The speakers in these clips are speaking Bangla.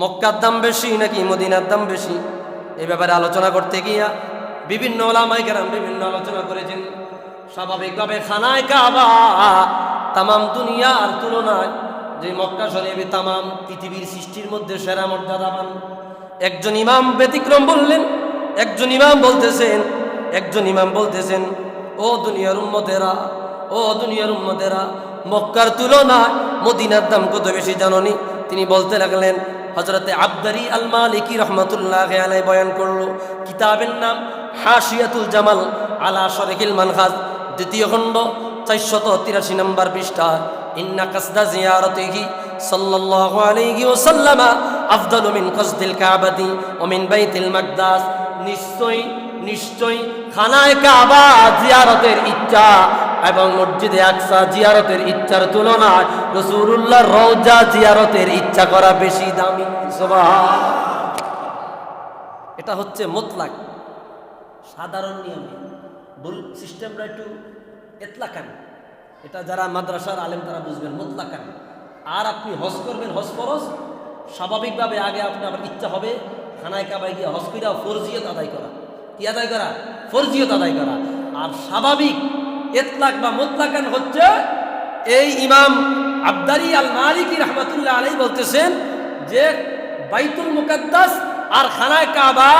মক্কার দাম বেশি নাকি মদিনার দাম বেশি? এ ব্যাপারে আলোচনা করতে গিয়া বিভিন্ন ওলামাই কেরাম বিভিন্ন আলোচনা করেছেন। স্বাভাবিকভাবে খানায় কাবা তামাম দুনিয়ার তুলনায় যে মক্কা শরীফে তামাম পৃথিবীর সৃষ্টির মধ্যে সেরা মর্যাদা পান একজন ইমাম ব্যতিক্রম বললেন, একজন ইমাম বলতেছেন, একজন ইমাম বলতেছেন, ও দুনিয়ার উম্মতেরা, ও দুনিয়ার উম্মতেরা, মক্কার তুলনায় মদিনার দাম কত বেশি জাননি? তিনি বলতে লাগলেন হজরতে আবদারি আল মালিকি রহমতুল্লাহ আলাই বয়ান করল, কিতাবের নাম হাসিয়াতুল জামাল আলা শরেখিল মানহাজ দ্বিতীয় খণ্ড, চারশত তিরাশি নম্বর পৃষ্ঠা, ইন্না কাসদা জিয়ারতিহি সাল্লাল্লাহু আলাইহি ওয়াসাল্লামা আফদালু মিন কাসদিল কাবাতি ওয়া মিন বাইতিল মাকদাস। নিশ্চয়ই নিশ্চয়ই খানায় কাবা জিয়ারতের ইচ্ছা এবং মসজিদে আকসা জিয়ারতের ইচ্ছার তুলনায় রসুল্লাহ রওজা জিয়ারতের ইচ্ছা করা বেশি দামি। এটা হচ্ছে মোতলাক। সাধারণ নিয়মে। ভুল সিস্টেমটা একটু এতলাকান এটা যারা মাদ্রাসার আলেম, তারা বুঝবেন মোতলাকান আর আপনি হজ করবেন, হজ ফরজ, স্বাভাবিকভাবে আগে আপনার ইচ্ছা হবে খানায় কাবায় গিয়ে কইরা ফরজিয়ত আদায় করা। কি আদায় করা? ফরজিয়ত আদায় করা। আর স্বাভাবিক এতলাক বা মোতলাকান হচ্ছে এই ইমাম আবদারি আল মালিকি রহমতুল্লাহ আলাই বলতেছেন যে বাইতুল মুকাদ্দাস আর খানায় কাবা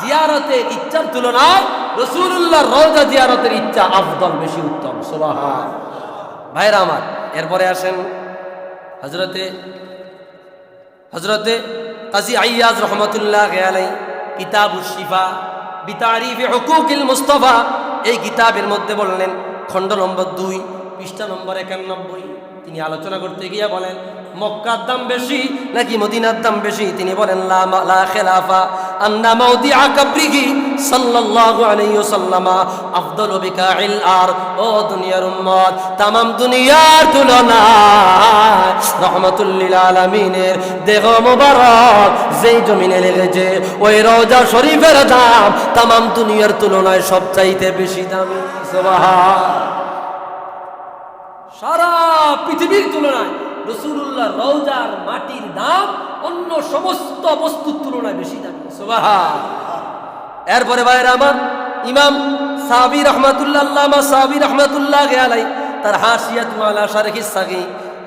জিয়ারতের ইচ্ছার তুলনায় রসুল্লাহ রওজা জিয়ারতের ইচ্ছা আফদল বেশি উত্তম। সুবাহান ভাইরা আমার, এরপরে আসেন হজরতে হজরতে কাজী আইয়াজ রহমতুল্লাহ আলাই কিতাব শিফা, বিতারিফে হকুকিল মুস্তফা, এই কিতাবের মধ্যে বললেন খণ্ড নম্বর দুই, পৃষ্ঠা নম্বর একানব্বই। তিনি আলোচনা করতে গিয়ে বলেন, মক্কার দাম বেশি নাকি মদিনার দাম বেশি? তিনি বলেন, লা খেলাফা। আর দুনিয়ার তামাম দুনিয়ার যেই জমিনে লেগেছে, ওই শরীফের দাম তামাম দুনিয়ার তুলনায় সবচাইতে বেশি দামি সারা পৃথিবীর তুলনায় রসুল্লাহ রওজার মাটির দাম অন্য সমস্ত বস্তুর তুলনায় বেশি দাম। এরপরে ভাইয়ের আমার ইমাম সাবি রহমাতুল্লাহ, আল্লামা রহমাতুল্লাহ আলাই, তার হাসিয়াত মালা শারহিস সাগি।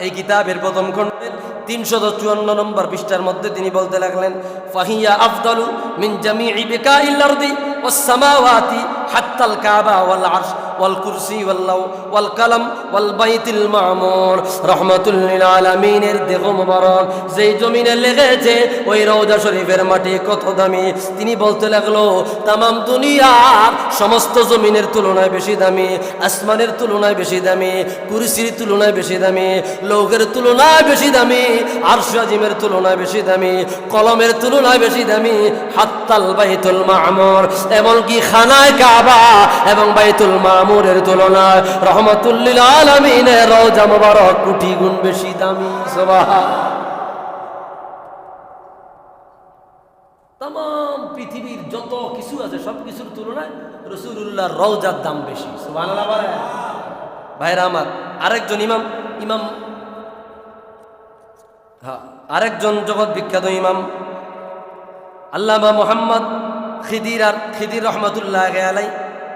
এই কিতাবের প্রথম খণ্ডের তিনশত চুয়ান্ন নম্বর পৃষ্ঠার মধ্যে তিনি বলতে লাগলেন, ফাহিয়া আফদালু মিন জামিই বিকাইল আরদি ওয়াস সামাওয়াতি হাত্তাল কাবা ওয়াল আরশ। ওয়াল কুরসি ওয়াল্লাহ ওয়াল কালাম, ওয়াল বাইতুল মামুর রহমাতুল লিল আলামিনের দেহ মোবারক। যেই জমিনে লেগেছে, ওই রওজা শরীফের মাটি কত দামি? তিনি বলতে লাগল, তামাম দুনিয়ার সমস্ত জমিনের তুলনায় বেশি দামি, আসমানের তুলনায় বেশি দামি, কুরসির তুলনায় বেশি দামি, লৌহের তুলনায় বেশি দামি, আরশ আজিমের তুলনায় বেশি দামি, কলমের তুলনায় বেশি দামি, হাত্তাল বাইতুল মামুর এমনকি খানায় কাবা এবং বাইতুল মামুরের তুলনায় রহমতুল্লিল আলমিনের রওজা মোবারক কোটি গুণ বেশি দামি, সুবহান। তাম পৃথিবীর যত কিছু আছে, সব কিছুর তুলনায় রসুল্লাহর রওজার দাম বেশি ভাইরা আমার, আরেকজন ইমাম ইমাম হ্যাঁ আরেকজন জগৎ বিখ্যাত ইমাম, আল্লামা মোহাম্মদ খিদির আর খিদির রহমতুল্লাহ আলাই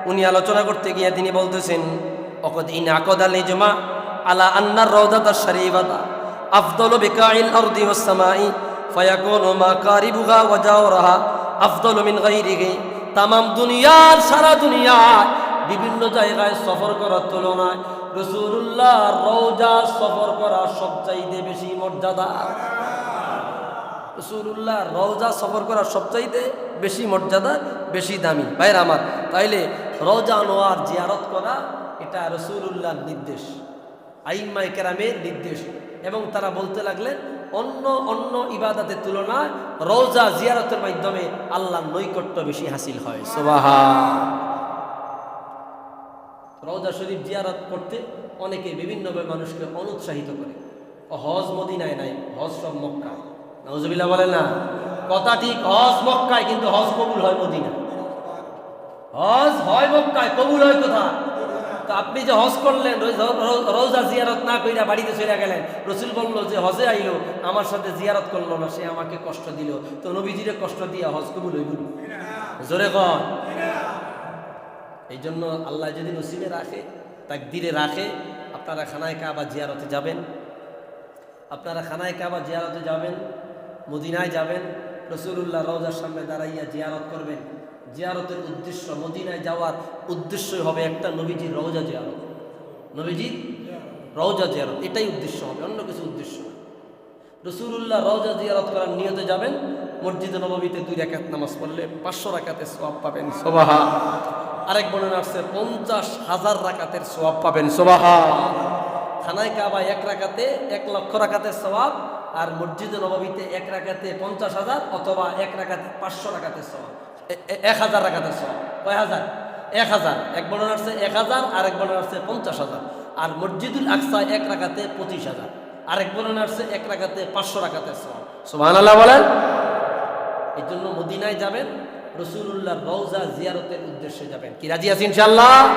উনি আলোচনা করতে গিয়ে তিনি বলতেছেন, অকদ ইন আকদ আল ইজমা আলা আন্নার রওদাত শরীফাতা আফদল বিকাইল আরদি ওয়াস সামাই ফায়াকুন মা কারিবুহা ওয়া জাওরাহা আফদল মিন গায়রিহি। তামাম দুনিয়ার সারা দুনিয়ায় বিভিন্ন জায়গায় সফর করার তুলনায় রসুল্লাহ রওজা সফর করা সবচাইতে বেশি মর্যাদা। রসুল্লাহ রওজা সফর করা সবচাইতে বেশি মর্যাদা বেশি দামি। ভাইর আমার, তাইলে রওজা নোয়ার জিয়ারত করা এটা রসুল্লাহর নির্দেশ আইম্মাই কেরামের নির্দেশ এবং তারা বলতে লাগলেন, অন্য অন্য ইবাদতের তুলনায় রওজা জিয়ারতের মাধ্যমে আল্লাহর নৈকট্য বেশি হাসিল হয়। সোবাহা রওজা শরীফ জিয়ারত করতে অনেকে বিভিন্নভাবে মানুষকে অনুৎসাহিত করে। হজ মদিনায় নাই, হজ সব মক্কায়। নজবিল্লা বলে না। কথা ঠিক হজ মক্কায়, কিন্তু হজ কবুল হয় মদিনা হজ হয় মক্কায়, কবুল হয় কোথায়? তো আপনি যে হজ করলেন, রোজ- জিয়ারত না কইরা বাড়িতে চলে গেলেন, রসুল বলল যে হজে আইলো, আমার সাথে জিয়ারত করল না, সে আমাকে কষ্ট দিল। তো নবীজিরে কষ্ট দিয়ে হজ কবুল হইব। জোরে কন। এই জন্য আল্লাহ যদি নসিবে রাখে তাক দিলে রাখে, আপনারা খানায় কাবা জিয়ারতে যাবেন। আপনারা খানায় কাবা জিয়ারতে যাবেন, মদিনায় যাবেন রসুল্লাহ রওজার সামনে দাঁড়াইয়া জিয়ারত করবেন। জিয়ারতের উদ্দেশ্য মদিনায় যাওয়ার উদ্দেশ্যই হবে একটা নবীজির রওজা জিয়ারত। নবীজি রওজা জিয়ারত, এটাই উদ্দেশ্য হবে, অন্য কিছু উদ্দেশ্য রসুল্লাহ রওজা জিয়ারত করার নিয়তে যাবেন, মসজিদে নবমীতে দুই রাকাত নামাজ পড়লে পাঁচশো রাকাতের সোয়াব পাবেন সোবাহা আরেক বর্ণনা আসছে, পঞ্চাশ হাজার রাকাতের সোয়াব পাবেন সোবাহা খানায় কাবা এক রাকাতে এক লক্ষ রাকাতের সোয়াব আর মসজিদে নবমীতে এক রাকাতে পঞ্চাশ হাজার অথবা এক রাকাতে পাঁচশো এ- এ- এক হাজার রাকাতের সোয়াব কয় হাজার? এক হাজার। এক বর্ণনা আসছে এক হাজার, আর এক বর্ণনা আসছে পঞ্চাশ হাজার। আর মসজিদুল আকসা এক রাকাতে পঁচিশ হাজার। আরেক বর্ণনা আসছে এক রাখাতে পাঁচশো রাকাতের সোয়াব সুবহান আল্লাহ বলেন? এই জন্য মদিনায় যাবেন রসুল্লাহ রওজা জিয়ারতের উদ্দেশ্যে যাবেন। কি, রাজি আছি ইনশাল্লাহ